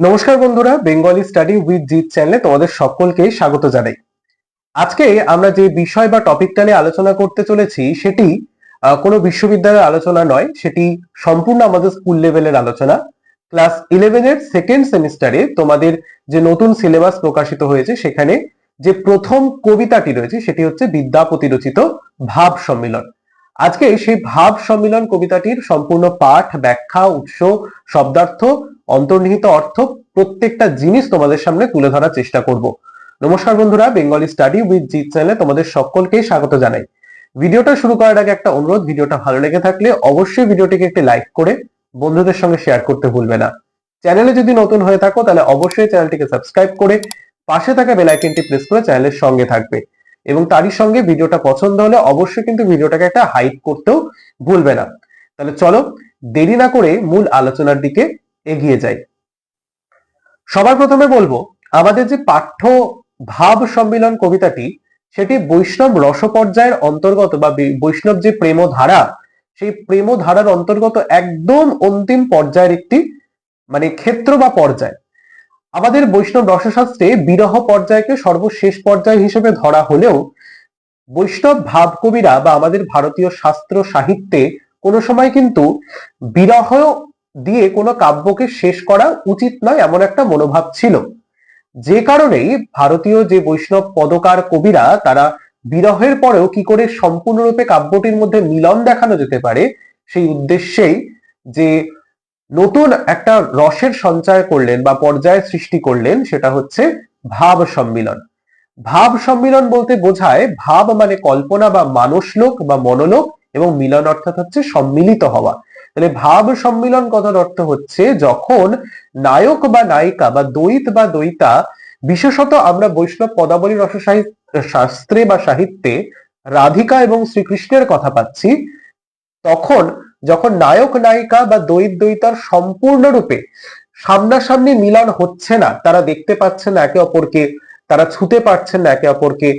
নমস্কার বন্ধুরা Bengali study with Jeet চ্যানেলে তোমাদের সকলকে স্বাগত জানাই। আজকে আমরা যে বিষয় বা টপিকটা নিয়ে আলোচনা করতে চলেছি, সেটি কোনো বিশ্ববিদ্যালয়ের আলোচনা নয়, সেটি সম্পূর্ণ আমাদের স্কুল লেভেলের আলোচনা। ক্লাস ইলেভেনের সেকেন্ড সেমিস্টারে তোমাদের যে নতুন সিলেবাস প্রকাশিত হয়েছে, সেখানে যে প্রথম কবিতাটি রয়েছে, সেটি হচ্ছে বিদ্যাপতি রচিত ভাব সম্মিলন। আজকে সেই ভাব সম্মিলন কবিতাটির সম্পূর্ণ পাঠ, ব্যাখ্যা, উৎস, শব্দার্থ অন্তর্নিহিত অর্থ প্রত্যেকটা জিনিস তোমাদের সামনে তুলে ধরার চেষ্টা করব। নমস্কার বন্ধুরা বেঙ্গলি স্টাডি উইথ জিৎ চ্যানেলে তোমাদের সকলকে স্বাগত জানাই। ভিডিওটা শুরু করার আগে একটা অনুরোধ, ভিডিওটা ভালো লেগে থাকলে অবশ্যই ভিডিওটিকে একটি লাইক করে বন্ধুদের সঙ্গে শেয়ার করতে ভুলবে না। চ্যানেলে যদি নতুন হয়ে থাকো, তাহলে অবশ্যই চ্যানেলটিকে সাবস্ক্রাইব করে পাশে থাকা বেল প্রেস করে চ্যানেলের সঙ্গে থাকবে। এবং তারই সঙ্গে ভিডিওটা পছন্দ হলে অবশ্যই কিন্তু ভিডিওটাকে একটা হাইপ করতেও ভুলবে না। তাহলে চলো দেরি না করে মূল আলোচনার দিকে এগিয়ে যাই। সবার প্রথমে বলব, আমাদের যে পাঠ্য ভাব সম্মিলন কবিতাটি, সেটি বৈষ্ণব রস পর্যায়ের অন্তর্গত বা বৈষ্ণব যে প্রেম ধারা সেই প্রেম ধারার অন্তর্গত একদম অন্তিম পর্যায়ের একটি মানে ক্ষেত্র বা পর্যায়। আমাদের বৈষ্ণব রসশাস্ত্রে বিরহ পর্যায়কে সর্বশেষ পর্যায় হিসেবে ধরা হলেও, বৈষ্ণব ভাব কবিরা বা আমাদের ভারতীয় শাস্ত্র সাহিত্যে কোনো সময় কিন্তু বিরহ দিয়ে কোনো কাব্যকে শেষ করা উচিত নয়, এমন একটা মনোভাব ছিল। যে কারণেই ভারতীয় যে বৈষ্ণব পদকার কবিরা তারা বিরহের পরেও কি করে সম্পূর্ণরূপে কাব্যটির মধ্যে মিলন দেখানো যেতে পারে, সেই উদ্দেশ্যেই যে নতুন একটা রসের সঞ্চয় করলেন বা পর্যায় সৃষ্টি করলেন, সেটা হচ্ছে ভাব সম্মিলন। ভাব সম্মিলন বলতে বোঝায় ভাব মানে কল্পনা বা মানসলোক বা মনোলোক এবং মিলন অর্থাৎ হচ্ছে সম্মিলিত হওয়া। তাহলে ভাব সম্মিলন কথার অর্থ হচ্ছে যখন নায়ক বা নায়িকা বা দ্বৈত বা দ্বৈতা, বিশেষত আমরা বৈষ্ণব পদাবলী রস শাস্ত্রে বা সাহিত্যে রাধিকা এবং শ্রীকৃষ্ণের কথা পাচ্ছি, তখন যখন নায়ক, নায়িকা বা দ্বৈত, দ্বৈতার সম্পূর্ণরূপে সামনাসামনি মিলন হচ্ছে না, তারা দেখতে পাচ্ছে না একে অপরকে, তারা ছুতে পারছেন না একে অপরকে,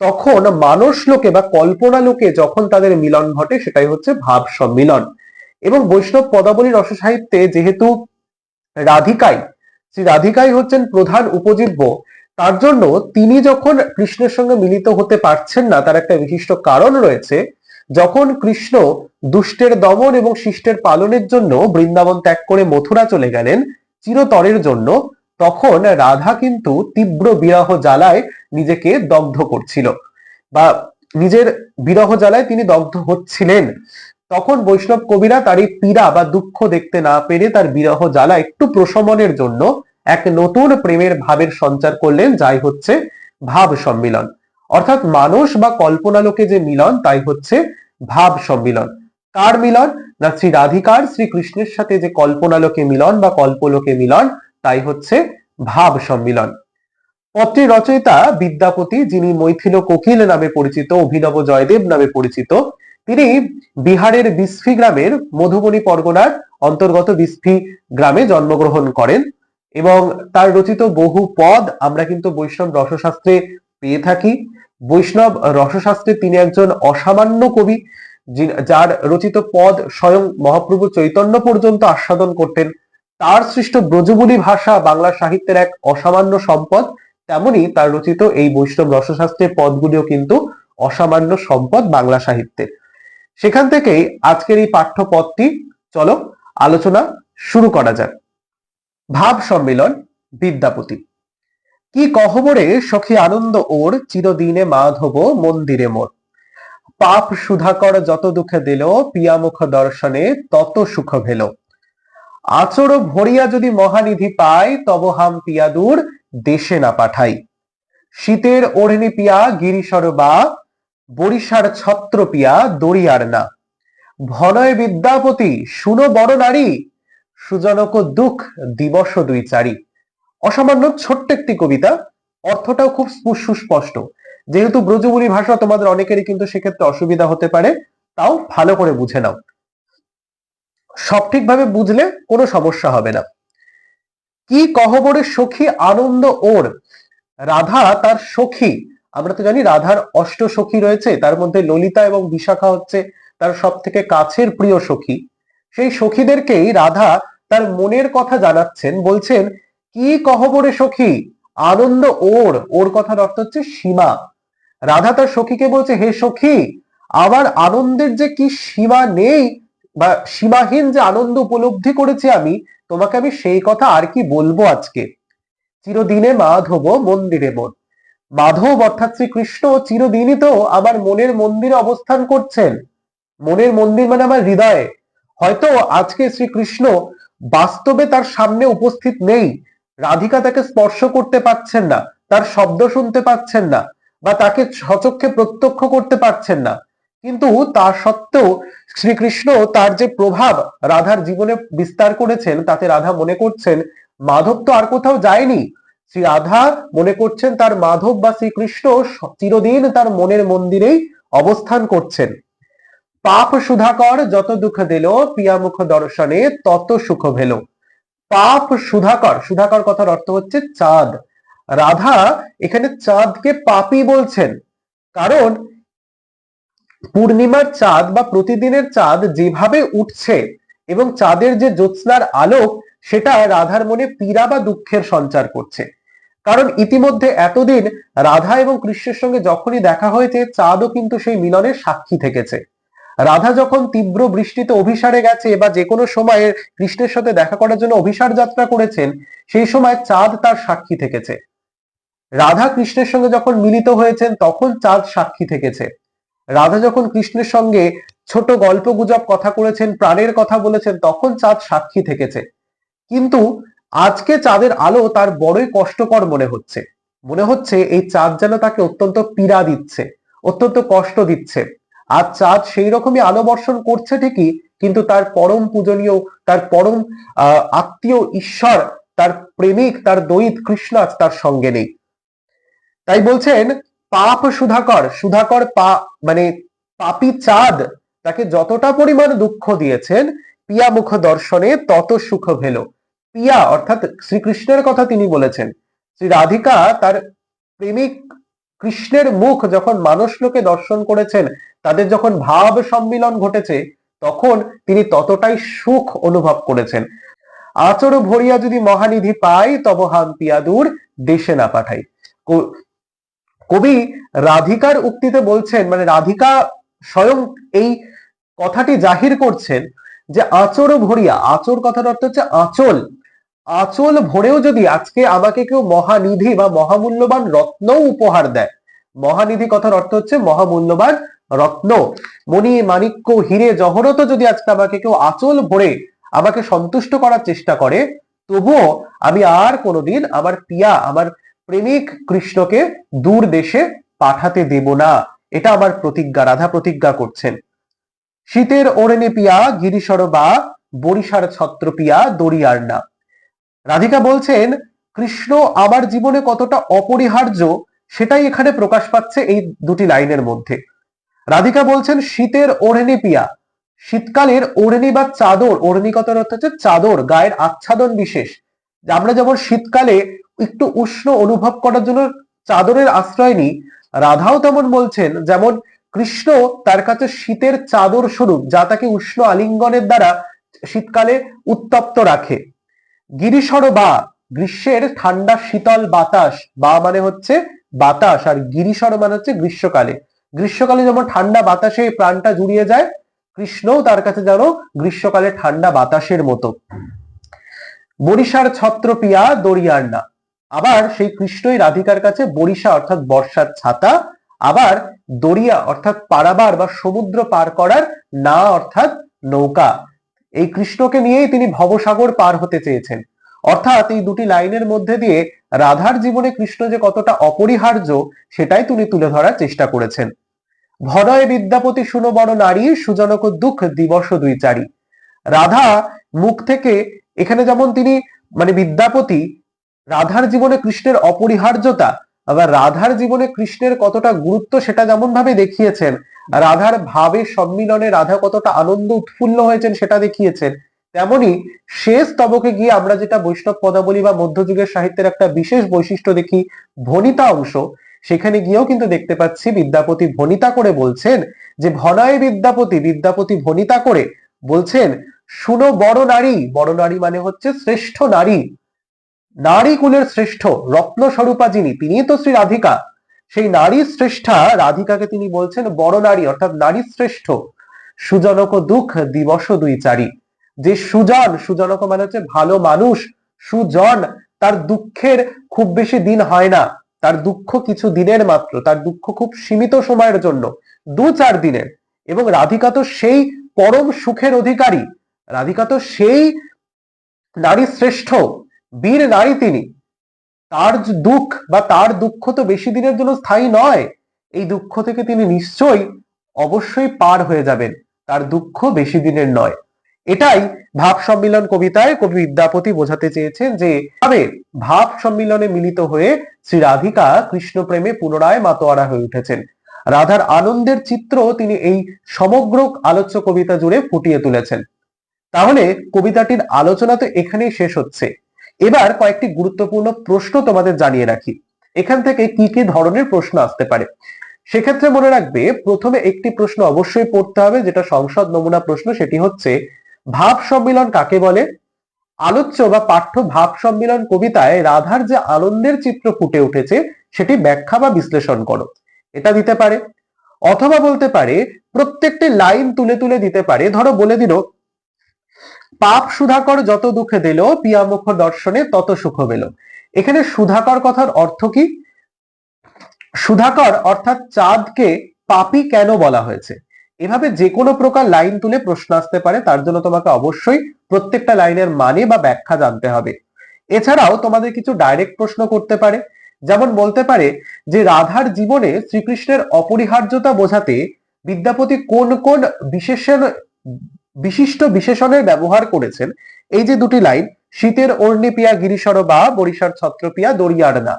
তখন মানুষ লোকে বা কল্পনা লোকে যখন তাদের মিলন ঘটে সেটাই হচ্ছে ভাব সম্মিলন। এবং বৈষ্ণব পদাবলী রস সাহিত্যে যেহেতু রাধিকাই, শ্রী রাধিকাই হচ্ছেন প্রধান উপজীব্য, তার জন্য তিনি যখন কৃষ্ণের সঙ্গে মিলিত হতে পারছেন না, তার একটা বিশিষ্ট কারণ রয়েছে, যখন কৃষ্ণ দুষ্টের দমন এবং শিষ্টের পালনের জন্য বৃন্দাবন ত্যাগ করে মথুরা চলে গেলেন চিরতরের জন্য, তখন রাধা কিন্তু তীব্র বিরহ জ্বালায় নিজেকে দগ্ধ করছিল বা নিজের বিরহ জ্বালায় তিনি দগ্ধ হচ্ছিলেন। তখন বৈষ্ণব কবিরা তার এই পীড়া বা দুঃখ দেখতে না পেরে তার বিরহ জ্বালা একটু প্রশমনের জন্য এক নতুন প্রেমের ভাবের সঞ্চার করলেন, যাই হচ্ছে ভাব সম্মিলন। অর্থাৎ মানুষ বা কল্পনালোকে যে মিলন, তাই হচ্ছে ভাব সম্মিলন। কার মিলন? না শ্রী রাধিকার শ্রীকৃষ্ণের সাথে যে কল্পনালোকে মিলন বা কল্পলোকে মিলন, তাই হচ্ছে ভাব সম্মিলন। পত্রের রচয়িতা বিদ্যাপতি, যিনি মৈথিল কোকিল নামে পরিচিত, অভিনব জয়দেব নামে পরিচিত তিনি বিহারের বিসফি গ্রামের মধুবনী পরগনার অন্তর্গত বিসফি গ্রামে জন্মগ্রহণ করেন এবং তার রচিত বহু পদ আমরা কিন্তু বৈষ্ণব রসশাস্ত্রে পেয়ে থাকি। বৈষ্ণব রসশাস্ত্রে তিনি একজন অসামান্য কবি যার রচিত পদ স্বয়ং মহাপ্রভু চৈতন্য পর্যন্ত আস্বাদন করতেন। তার সৃষ্ট ব্রজবুলি ভাষা বাংলা সাহিত্যের এক অসামান্য সম্পদ। তেমনি তার রচিত এই বৈষ্ণব রসশাস্ত্রের পদগুলিও কিন্তু অসামান্য সম্পদ বাংলা সাহিত্যের। সেখান থেকেই আজকের এই পাঠ্য পদটি চলো আলোচনা শুরু করা যাক। ভাব সম্মিলন, বিদ্যাপতি। কি কহবরে সখী আনন্দ ওর, চিরদিনে মাধব মন্দিরে মোর। পাপ সুধাকর যত দুঃখে দিল, পিয়ামুখ দর্শনে তত সুখ ভেল। আচর ভরিয়া যদি মহানিধি পাই তব হাম পিয়াদুর দেশে না পাঠাই। শীতের ওড়নি পিয়া গিরিশর বা বরিশার ছত্র পিয়া দড়িয়ার না। ভনয় বিদ্যাপতি শুনো বড় নারী, সুজনক দুঃখ দিবস দুই চারি। অসামান্য ছোট্ট একটি কবিতা, অর্থটাও খুব সুস্পষ্ট। যেহেতু ব্রজবুলি ভাষা তোমাদের অনেকেরই কিন্তু সেক্ষেত্রে অসুবিধা হতে পারে, তাও ভালো করে বুঝে নাও। সঠিকভাবে বুঝলে কোনো সমস্যা হবে না। কি কহবরে সখী আনন্দ ওর, রাধা তার সখী আমরা তো জানি রাধার অষ্ট সখী রয়েছে, তার মধ্যে ললিতা এবং বিশাখা হচ্ছে তার সব থেকে কাছের প্রিয় সখী। সেই সখীদেরকেই রাধা তার মনের কথা জানাচ্ছেন, বলছেন, কি কহবরে সখী? আনন্দ ওর ওর কথার অর্থ হচ্ছে সীমা। রাধা তার সখীকে বলছে, হে সখী, আমার আনন্দের যে কি সীমা নেই বা সীমাহীন যে আনন্দ উপলব্ধি করেছি আমি, তোমাকে আমি সেই কথা আর কি বলব আজকে? চিরদিনে মাধব মন্দিরে মন মাধব, অর্থাৎ শ্রীকৃষ্ণ চিরদিনই তো আমার মনের মন্দিরে অবস্থান করছেন। মনের মন্দির মানে আমার হৃদয়ে। হয়তো আজকে শ্রীকৃষ্ণ বাস্তবে তার সামনে উপস্থিত নেই। রাধিকা তাকে স্পর্শ করতে পারছেন না, তার শব্দ শুনতে পাচ্ছেন না, বা তাকে সচক্ষে প্রত্যক্ষ করতে পারছেন না। কিন্তু তা সত্ত্বেও শ্রীকৃষ্ণ তার যে প্রভাব রাধার জীবনে বিস্তার করেছেন, তাতে রাধা মনে করছেন, মাধব তো আর কোথাও যায়নি। শ্রী রাধা মনে করছেন তার মাধব বা শ্রীকৃষ্ণ চিরদিন তার মনের মন্দিরেই অবস্থান করছেন। পাপ সুধাকর যত দুঃখ দিল পিয়ামুখ দর্শনে তত সুখ ভেল। পাপ সুধাকর সুধাকর কথার অর্থ হচ্ছে চাঁদ। রাধা এখানে চাঁদকে পাপি বলছেন। কারণ পূর্ণিমার চাঁদ বা প্রতিদিনের চাঁদ যেভাবে উঠছে এবং চাঁদের যে জ্যোৎস্নার আলোক, সেটা রাধার মনে পীড়া বা দুঃখের সঞ্চার করছে। কারণ ইতিমধ্যে এতদিন রাধা এবং কৃষ্ণের সঙ্গে যখনই দেখা হয়েছে, চাঁদও কিন্তু সেই মিলনের সাক্ষী থেকেছে। রাধা যখন তীব্র বৃষ্টিতে অভিসারে গেছে বা যে কোনো সময়ে কৃষ্ণের সাথে দেখা করার জন্য অভিসার যাত্রা করেছেন, সেই সময় চাঁদ তার সাক্ষী থেকেছে। রাধা কৃষ্ণের সঙ্গে যখন মিলিত হয়েছেন, তখন চাঁদ সাক্ষী থেকেছে। রাধা যখন কৃষ্ণের সঙ্গে ছোট গল্প গুজব কথা করেছেন, প্রাণের কথা বলেছেন, তখন চাঁদ সাক্ষী থেকেছে। কিন্তু আজকে চাঁদের আলো তার বড়ই কষ্টকর মনে হচ্ছে। মনে হচ্ছে এই চাঁদ যেন তাকে অত্যন্ত পীড়া দিচ্ছে, অত্যন্ত কষ্ট দিচ্ছে। আর চাঁদ সেই রকমই আলো বর্ষণ করছে ঠিকই, কিন্তু তার পরম পূজনীয়, তার পরম আত্মীয় ঈশ্বর, তার প্রেমিক, তার দৈত কৃষ্ণ আজ তার সঙ্গে নেই। তাই বলছেন, পাপ সুধাকর সুধাকর পা মানে পাপি চাঁদ তাকে যতটা পরিমাণ দুঃখ দিয়েছেন পিয়া মুখ দর্শনে তত সুখ ভেল। পিয়া অর্থাৎ শ্রীকৃষ্ণের কথা তিনি বলেছেন। শ্রী রাধিকা তার প্রেমিক কৃষ্ণের মুখ যখন মানুষ লোকে দর্শন করেছেন, তাদের যখন ভাব সম্মিলন ঘটেছে, তখন তিনি ততটাই সুখ অনুভব করেছেন। আচর ভরিয়া যদি মহানিধি পাই, তব হাম পিয়াদুর দেশে না পাঠাই। কবি রাধিকার উক্তিতে বলছেন মানে রাধিকা স্বয়ং এই কথাটি জাহির করছেন যে আচর ভরিয়া, আচর কথার অর্থ হচ্ছে আঁচল। আঁচল ভরেও যদি আজকে আমাকে কেউ মহানিধি বা মহামূল্যবান রত্ন উপহার দেয়, মহানিধি কথার অর্থ হচ্ছে মহামূল্যবান রত্ন। মণি, মাণিক্য, হিরে জহরত যদি আজকে আমাকে কেউ আঁচল ভরে আমাকে সন্তুষ্ট করার চেষ্টা করে, তবুও আমি আর কোনোদিন আমার পিয়া, আমার প্রেমিক কৃষ্ণকে দূর দেশে পাঠাতে দেব না। এটা আমার প্রতিজ্ঞা, রাধা প্রতিজ্ঞা করছেন। শীতের ওরেনে পিয়া গিরিশর বা বরিশার ছত্র পিয়া, দরিয়ার না। রাধিকা বলছেন, কৃষ্ণ আমার জীবনে কতটা অপরিহার্য সেটাই এখানে প্রকাশ পাচ্ছে এই দুটি লাইনের মধ্যে। রাধিকা বলছেন, শীতের ওড়েনি পিয়া, শীতকালের ওড়েনি বা চাদর, ওড়েনি কথার অর্থ হচ্ছে চাদর, গায়ের আচ্ছাদন বিশেষ। আমরা যেমন শীতকালে একটু উষ্ণ অনুভব করার জন্য চাদরের আশ্রয় নিই, রাধাও তেমন বলছেন, যেমন কৃষ্ণ তার কাছে শীতের চাদর স্বরূপ, যা তাকে উষ্ণ আলিঙ্গনের দ্বারা শীতকালে উত্তপ্ত রাখে। গিরিশর বা গ্রীষ্মের ঠান্ডা শীতল বাতাস, বা মানে হচ্ছে বাতাস, আর গিরিশর মানে হচ্ছে গ্রীষ্মকালে। গ্রীষ্মকালে যেমন ঠান্ডা বাতাসে প্রাণটা জুড়িয়ে যায়, কৃষ্ণও তার কাছে যেন গ্রীষ্মকালে ঠান্ডা বাতাসের মতো। বরিশার ছত্র পিয়া দরিয়ার না আবার সেই কৃষ্ণই রাধিকার কাছে বরিশা, অর্থাৎ বর্ষার ছাতা। আবার দরিয়া, অর্থাৎ পারাবার বা সমুদ্র পার করার না, অর্থাৎ নৌকা। এই কৃষ্ণকে নিয়েই তিনি ভবসাগর পার হতে চেয়েছেন। অর্থাৎ এই দুটি লাইনের মধ্যে দিয়ে রাধার জীবনে কৃষ্ণ যে কতটা অপরিহার্য, সেটাই তিনি তুলে ধরার চেষ্টা করেছেন। ভনয় বিদ্যাপতি শুনো বড় নারী সুজনক দুঃখ দিবস দুই চারি রাধা মুখ থেকে এখানে যেমন তিনি মানে বিদ্যাপতি, রাধার জীবনে কৃষ্ণের অপরিহার্যতা আবার রাধার জীবনে কৃষ্ণের কতটা গুরুত্ব সেটা যেমন ভাবে দেখিয়েছেন, রাধার ভাবে সম্মিলনে রাধা কতটা আনন্দ উৎফুল্ল হয়েছেন সেটা দেখিয়েছেন, তেমনি শেষ তবকে গিয়ে আমরা যেটা বৈষ্ণব পদাবলী বা মধ্যযুগের সাহিত্যের একটা বিশেষ বৈশিষ্ট্য দেখি, ভনিতা অংশ। সেখানে গিয়েও কিন্তু দেখতে পাচ্ছি বিদ্যাপতি ভনিতা করে বলছেন যে, ভনয় বিদ্যাপতি বিদ্যাপতি ভনিতা করে বলছেন, শুনো বড় নারী বড় নারী মানে হচ্ছে শ্রেষ্ঠ নারী। নারী কুলের শ্রেষ্ঠ রত্ন স্বরূপা যিনি তিনি তো শ্রী রাধিকা। সেই নারী শ্রেষ্ঠা রাধিকাকে তিনি বলছেন বড় নারী, অর্থাৎ নারী শ্রেষ্ঠ। সুজনক দুঃখ দিবস দুই চারি যে সুজন, সুজনক মানে হচ্ছে ভালো মানুষ, সুজন, তার দুঃখের খুব বেশি দিন হয় না। তার দুঃখ কিছু দিনের মাত্র, তার দুঃখ খুব সীমিত সময়ের জন্য দু চার দিনের। এবং রাধিকা তো সেই পরম সুখের অধিকারী। রাধিকা তো সেই নারী শ্রেষ্ঠ। বীর নারী তিনি। তার দুঃখ বা তার দুঃখ তো বেশি দিনের জন্য স্থায়ী নয়, এই দুঃখ থেকে তিনি নিশ্চয়ই অবশ্যই পার হয়ে যাবেন। তার দুঃখ বেশি দিনের নয়। এটাই ভাব সম্মিলন কবিতায় কবি বিদ্যাপতি বোঝাতে চেয়েছেন যে ভাবে ভাব সম্মিলনে মিলিত হয়ে শ্রী রাধিকা কৃষ্ণ প্রেমে পুনরায় মাতোয়ারা হয়ে উঠেছেন। রাধার আনন্দের চিত্র তিনি এই সমগ্র আলোচ্য কবিতা জুড়ে ফুটিয়ে তুলেছেন। তাহলে কবিতাটির আলোচনা তো এখানেই শেষ হচ্ছে। এবার কয়েকটি গুরুত্বপূর্ণ প্রশ্ন তোমাদের জানিয়ে রাখি। এখান থেকে কি কি ধরনের প্রশ্ন আসতে পারে? সেক্ষেত্রে মনে রাখবে, প্রথমে একটি প্রশ্ন অবশ্যই পড়তে হবে, যেটা সংসদ নমুনা প্রশ্ন, সেটি হচ্ছে, ভাব সম্মিলন কাকে বলে? আলোচ্য বা পাঠ্য ভাব সম্মিলন কবিতায় রাধার যে আনন্দের চিত্র ফুটে উঠেছে, সেটি ব্যাখ্যা বা বিশ্লেষণ করো। এটা দিতে পারে। অথবা বলতে পারে, প্রত্যেকটি লাইন তুলে তুলে দিতে পারে। ধরো বলে দিল পাপ সুধাকর যত দুঃখে দিল পিয়ামুখ দর্শনে তত সুখ পেল এখানে সুধাকর কথার অর্থ কি? সুধাকর অর্থাৎ চাঁদকে পাপি কেন বলা হয়েছে? এভাবে যে কোনো প্রকার লাইন তুলে প্রশ্ন আসতে পারে, তার জন্য তোমাকে অবশ্যই প্রত্যেকটা লাইনের মানে বা ব্যাখ্যা জানতে হবে। এছাড়াও তোমাদের কিছু ডাইরেক্ট প্রশ্ন করতে পারে, যেমন বলতে পারে যে রাধার জীবনে শ্রীকৃষ্ণের অপরিহার্যতা বোঝাতে বিদ্যাপতি কোন কোন বিশেষণ বিশিষ্ট বিশেষণের ব্যবহার করেছেন এই যে দুটি লাইন, শীতের অর্ণিপিয়া গিরিশর বা বরিশার ছত্রপিয়া দরিয়ার না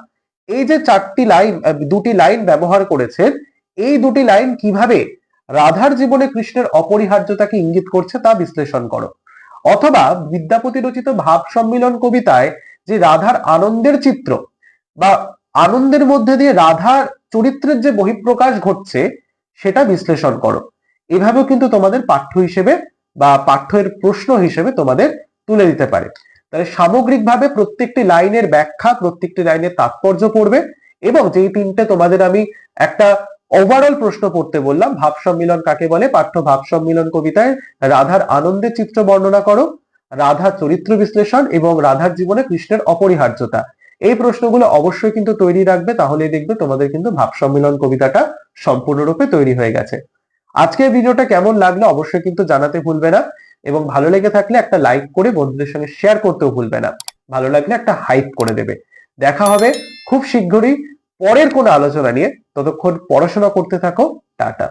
এই যে চারটি লাইন দুটি লাইন ব্যবহার করেছেন, এই দুটি লাইন কীভাবে রাধার জীবনে কৃষ্ণের অপরিহার্যতাকে ইঙ্গিত করছে তা বিশ্লেষণ করো। অথবা বিদ্যাপতি রচিত ভাব সম্মিলন কবিতায় যে রাধার আনন্দের চিত্র বা আনন্দের মধ্যে দিয়ে রাধার চরিত্রের যে বহিঃপ্রকাশ ঘটছে, সেটা বিশ্লেষণ করো। এভাবেও কিন্তু তোমাদের পাঠ্য হিসেবে বা পাঠ্যের প্রশ্ন হিসেবে তোমাদের তুলে দিতে পারে। তাহলে সামগ্রিকভাবে প্রত্যেকটি লাইনের ব্যাখ্যা, প্রত্যেকটি লাইনের তাৎপর্য পড়বে এবং যেই তিনটে তোমাদের আমি একটা ওভারঅল প্রশ্ন পড়তে বললাম, ভাব সম্মিলন কাকে বলে? পাঠ্য ভাব সম্মিলন কবিতায় রাধার আনন্দের চিত্র বর্ণনা করো, রাধার চরিত্র বিশ্লেষণ এবং রাধার জীবনে কৃষ্ণের অপরিহার্যতা। এই প্রশ্নগুলো অবশ্যই কিন্তু তৈরি রাখবে তাহলে দেখবে তোমাদের কিন্তু ভাব সম্মিলন কবিতাটা সম্পূর্ণরূপে তৈরি হয়ে গেছে। আজকের ভিডিওটা কেমন লাগল অবশ্যই কিন্তু জানাতে ভুলবে না এবং ভালো লেগে থাকলে একটা লাইক করে বন্ধুদের সঙ্গে শেয়ার করতেও ভুলবে না। ভালো লাগলে একটা হাইপ করে দেবে। দেখা হবে খুব শীঘ্রই পরের কোনো আলোচনা নিয়ে। ততক্ষণ পড়াশোনা করতে থাকো। টাটা।